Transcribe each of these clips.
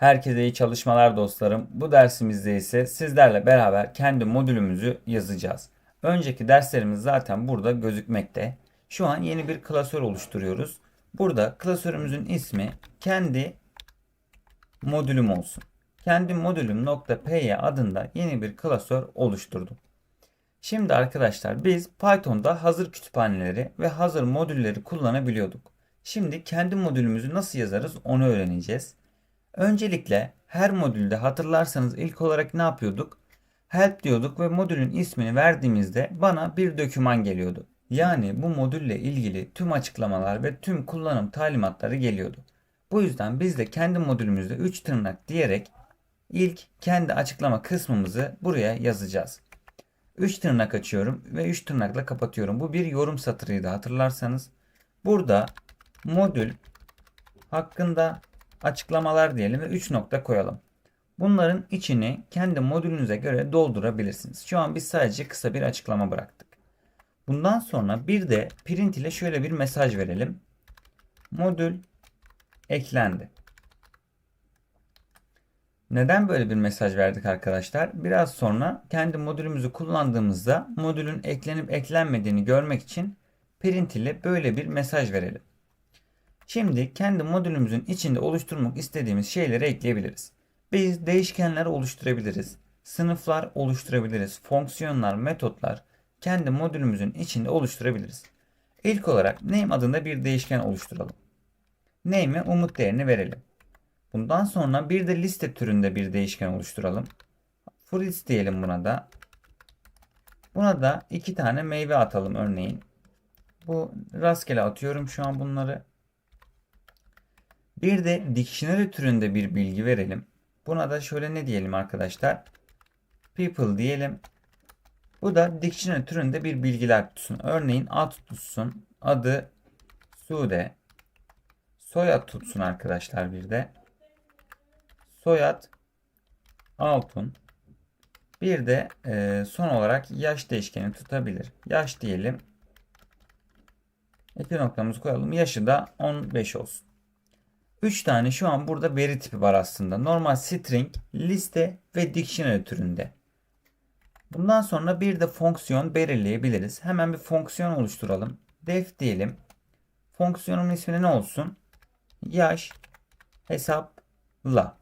Herkese iyi çalışmalar dostlarım. Bu dersimizde ise sizlerle beraber kendi modülümüzü yazacağız. Önceki derslerimiz zaten burada gözükmekte. Şu an yeni bir klasör oluşturuyoruz. Burada klasörümüzün ismi kendi modülüm olsun. Kendi modülüm .py adında yeni bir klasör oluşturdum. Şimdi arkadaşlar biz Python'da hazır kütüphaneleri ve hazır modülleri kullanabiliyorduk. Şimdi kendi modülümüzü nasıl yazarız onu öğreneceğiz. Öncelikle her modülde hatırlarsanız ilk olarak ne yapıyorduk? Help diyorduk ve modülün ismini verdiğimizde bana bir doküman geliyordu. Yani bu modülle ilgili tüm açıklamalar ve tüm kullanım talimatları geliyordu. Bu yüzden biz de kendi modülümüzde 3 tırnak diyerek ilk kendi açıklama kısmımızı buraya yazacağız. 3 tırnak açıyorum ve 3 tırnakla kapatıyorum. Bu bir yorum satırıydı hatırlarsanız. Burada modül hakkında açıklamalar diyelim ve 3 nokta koyalım. Bunların içini kendi modülünüze göre doldurabilirsiniz. Şu an biz sadece kısa bir açıklama bıraktık. Bundan sonra bir de print ile şöyle bir mesaj verelim. Modül eklendi. Neden böyle bir mesaj verdik arkadaşlar? Biraz sonra kendi modülümüzü kullandığımızda modülün eklenip eklenmediğini görmek için print ile böyle bir mesaj verelim. Şimdi kendi modülümüzün içinde oluşturmak istediğimiz şeyleri ekleyebiliriz. Biz değişkenler oluşturabiliriz. Sınıflar oluşturabiliriz. Fonksiyonlar, metotlar kendi modülümüzün içinde oluşturabiliriz. İlk olarak name adında bir değişken oluşturalım. Name'e umut değerini verelim. Bundan sonra bir de liste türünde bir değişken oluşturalım. Fruits diyelim buna da. Buna da iki tane meyve atalım örneğin. Bu rastgele atıyorum şu an bunları. Bir de dictionary türünde bir bilgi verelim. Buna da şöyle ne diyelim arkadaşlar? People diyelim. Bu da dictionary türünde bir bilgiler tutsun. Örneğin ad tutsun. Adı Sude. Soyad tutsun arkadaşlar bir de. Soyad Altun. Bir de e, son olarak yaş değişkeni tutabilir. Yaş diyelim. İki noktamızı koyalım. Yaşı da 15 olsun. 3 tane şu an burada veri tipi var aslında. Normal string, liste ve dictionary türünde. Bundan sonra bir de fonksiyon belirleyebiliriz. Hemen bir fonksiyon oluşturalım. Def diyelim. Fonksiyonun ismi ne olsun? Yaş hesapla.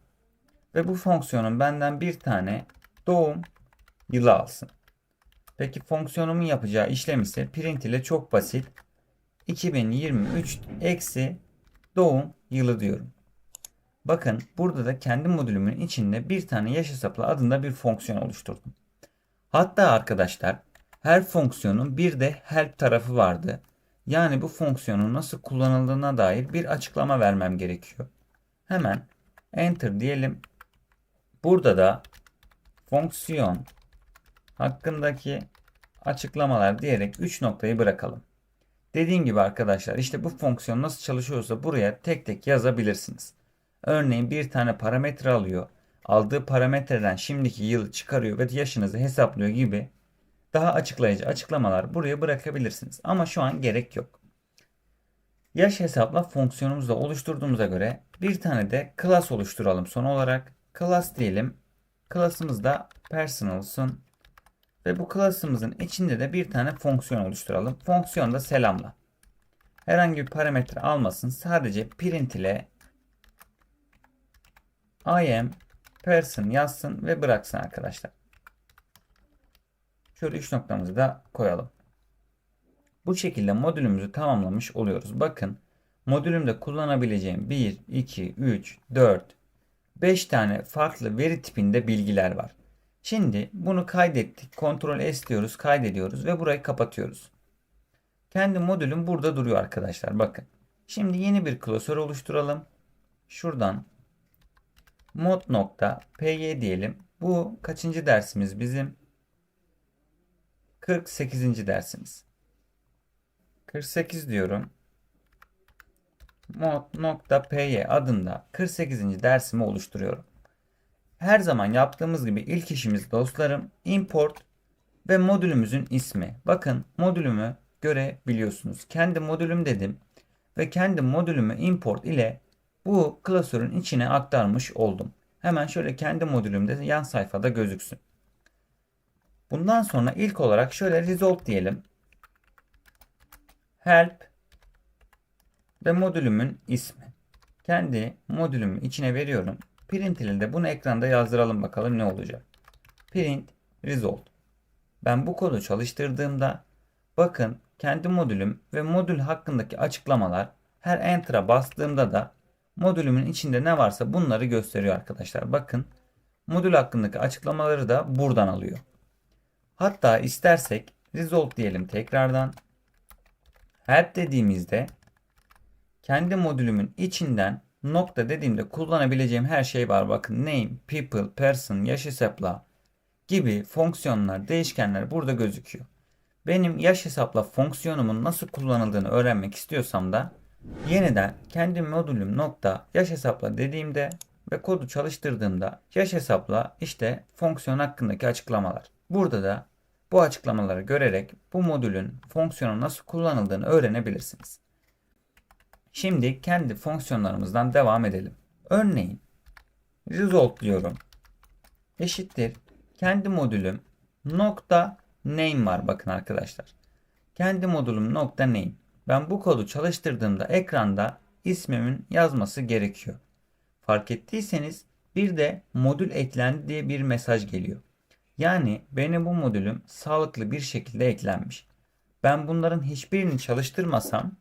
Ve bu fonksiyonun benden bir tane doğum yılı alsın. Peki fonksiyonumun yapacağı işlem ise print ile çok basit. 2023 eksi doğum yılı diyorum. Bakın burada da kendi modülümün içinde bir tane yaş hesapla adında bir fonksiyon oluşturdum. Hatta arkadaşlar her fonksiyonun bir de help tarafı vardı. Yani bu fonksiyonun nasıl kullanıldığına dair bir açıklama vermem gerekiyor. Hemen enter diyelim. Burada da fonksiyon hakkındaki açıklamalar diyerek 3 noktayı bırakalım. Dediğim gibi arkadaşlar işte bu fonksiyon nasıl çalışıyorsa buraya tek tek yazabilirsiniz. Örneğin bir tane parametre alıyor. Aldığı parametreden şimdiki yılı çıkarıyor ve yaşınızı hesaplıyor gibi daha açıklayıcı açıklamalar buraya bırakabilirsiniz. Ama şu an gerek yok. Yaş hesapla fonksiyonumuzu oluşturduğumuza göre bir tane de class oluşturalım son olarak. Class diyelim. Class'ımız da person olsun. Ve bu class'ımızın içinde de bir tane fonksiyon oluşturalım. Fonksiyon da selamla. Herhangi bir parametre almasın. Sadece print ile I am person yazsın ve bıraksın arkadaşlar. Şöyle 3 noktamızı da koyalım. Bu şekilde modülümüzü tamamlamış oluyoruz. Bakın modülümde kullanabileceğim 1, 2, 3, 4, 5 tane farklı veri tipinde bilgiler var. Şimdi bunu kaydettik. Ctrl S diyoruz, kaydediyoruz ve burayı kapatıyoruz. Kendi modülüm burada duruyor arkadaşlar. Bakın. Şimdi yeni bir klasör oluşturalım. Şuradan mod.py diyelim. Bu kaçıncı dersimiz bizim? 48. dersimiz. 48 diyorum. mod.py adında 48. dersimi oluşturuyorum. Her zaman yaptığımız gibi ilk işimiz dostlarım import ve modülümüzün ismi. Bakın modülümü görebiliyorsunuz. Kendi modülüm dedim ve kendi modülümü import ile bu klasörün içine aktarmış oldum. Hemen şöyle kendi modülümde yan sayfada gözüksün. Bundan sonra ilk olarak şöyle result diyelim. Help ve modülümün ismi. Kendi modülümün içine veriyorum. Print ile de bunu ekranda yazdıralım bakalım ne olacak. Print result. Ben bu kodu çalıştırdığımda bakın kendi modülüm ve modül hakkındaki açıklamalar her enter'a bastığımda da modülümün içinde ne varsa bunları gösteriyor arkadaşlar. Bakın modül hakkındaki açıklamaları da buradan alıyor. Hatta istersek result diyelim tekrardan. Help dediğimizde kendi modülümün içinden nokta dediğimde kullanabileceğim her şey var. Bakın name, people, person, yaş hesapla gibi fonksiyonlar, değişkenler burada gözüküyor. Benim yaş hesapla fonksiyonumun nasıl kullanıldığını öğrenmek istiyorsam da yeniden kendi modülüm nokta yaş hesapla dediğimde ve kodu çalıştırdığımda yaş hesapla işte fonksiyon hakkındaki açıklamalar. Burada da bu açıklamaları görerek bu modülün fonksiyonu nasıl kullanıldığını öğrenebilirsiniz. Şimdi kendi fonksiyonlarımızdan devam edelim. Örneğin result diyorum. Eşittir. Kendi modülüm nokta name var bakın arkadaşlar. Kendi modülüm nokta name. Ben bu kodu çalıştırdığımda ekranda ismimin yazması gerekiyor. Fark ettiyseniz bir de modül eklendi diye bir mesaj geliyor. Yani benim bu modülüm sağlıklı bir şekilde eklenmiş. Ben bunların hiçbirini çalıştırmasam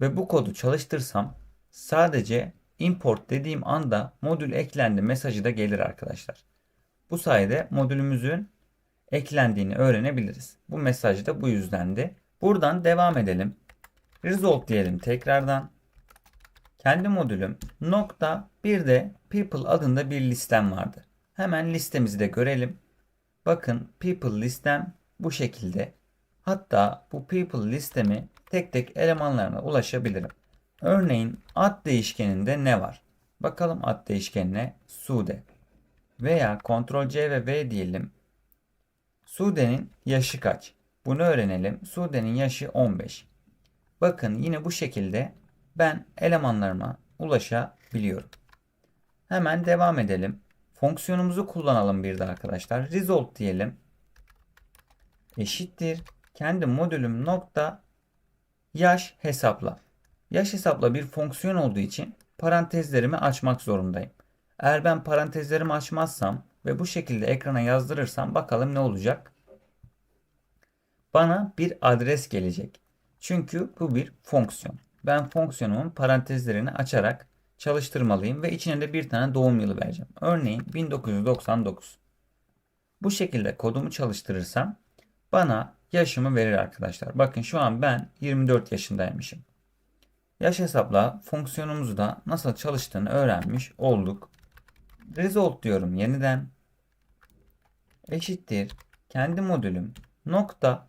ve bu kodu çalıştırsam sadece import dediğim anda modül eklendi mesajı da gelir arkadaşlar. Bu sayede modülümüzün eklendiğini öğrenebiliriz. Bu mesaj da bu yüzdendi. Buradan devam edelim. Result diyelim tekrardan. Kendi modülüm nokta bir de people adında bir listem vardı. Hemen listemizi de görelim. Bakın people listem bu şekilde. Hatta bu people listemi tek tek elemanlarına ulaşabilirim. Örneğin ad değişkeninde ne var? Bakalım ad değişkenine sude. Veya Ctrl C ve V diyelim. Sude'nin yaşı kaç? Bunu öğrenelim. Sude'nin yaşı 15. Bakın yine bu şekilde ben elemanlarıma ulaşabiliyorum. Hemen devam edelim. Fonksiyonumuzu kullanalım bir de arkadaşlar. Result diyelim. Eşittir. Kendi modülüm nokta yaş hesapla. Yaş hesapla bir fonksiyon olduğu için parantezlerimi açmak zorundayım. Eğer ben parantezlerimi açmazsam ve bu şekilde ekrana yazdırırsam bakalım ne olacak? Bana bir adres gelecek. Çünkü bu bir fonksiyon. Ben fonksiyonumun parantezlerini açarak çalıştırmalıyım ve içine de bir tane doğum yılı vereceğim. Örneğin 1999. Bu şekilde kodumu çalıştırırsam bana yaşımı verir arkadaşlar. Bakın şu an ben 24 yaşındaymışım. Yaş hesapla fonksiyonumuzu da nasıl çalıştığını öğrenmiş olduk. Result diyorum yeniden. Eşittir. Kendi modülüm nokta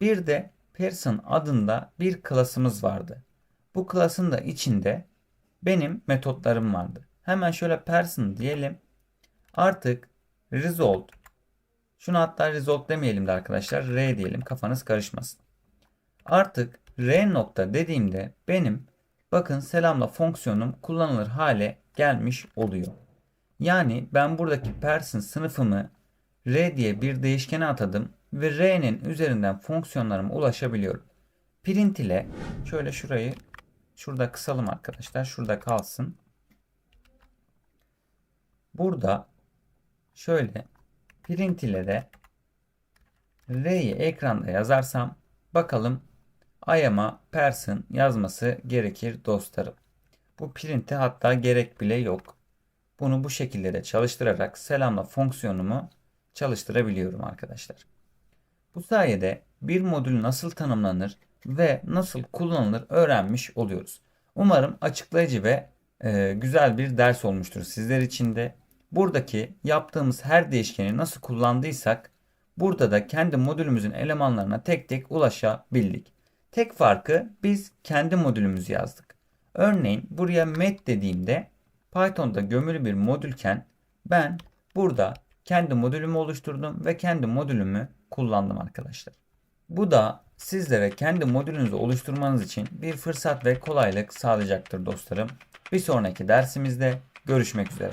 bir de person adında bir klasımız vardı. Bu klasın da içinde benim metotlarım vardı. Hemen şöyle person diyelim. Artık result şunu hatta result demeyelim de arkadaşlar r diyelim kafanız karışmasın. Artık r nokta dediğimde benim bakın selamla fonksiyonum kullanılır hale gelmiş oluyor. Yani ben buradaki person sınıfımı r diye bir değişkene atadım ve r'nin üzerinden fonksiyonlarıma ulaşabiliyorum. Print ile şöyle şurayı şurada kısalım arkadaşlar. Şurada kalsın. Burada şöyle print ile de r'yi ekranda yazarsam bakalım ayama person yazması gerekir dostlarım. Bu print'e hatta gerek bile yok. Bunu bu şekilde de çalıştırarak selamla fonksiyonumu çalıştırabiliyorum arkadaşlar. Bu sayede bir modül nasıl tanımlanır ve nasıl kullanılır öğrenmiş oluyoruz. Umarım açıklayıcı ve e, güzel bir ders olmuştur sizler için de. Buradaki yaptığımız her değişkeni nasıl kullandıysak burada da kendi modülümüzün elemanlarına tek tek ulaşabildik. Tek farkı biz kendi modülümüzü yazdık. Örneğin buraya met dediğimde Python'da gömülü bir modülken ben burada kendi modülümü oluşturdum ve kendi modülümü kullandım arkadaşlar. Bu da sizlere kendi modülünüzü oluşturmanız için bir fırsat ve kolaylık sağlayacaktır dostlarım. Bir sonraki dersimizde görüşmek üzere.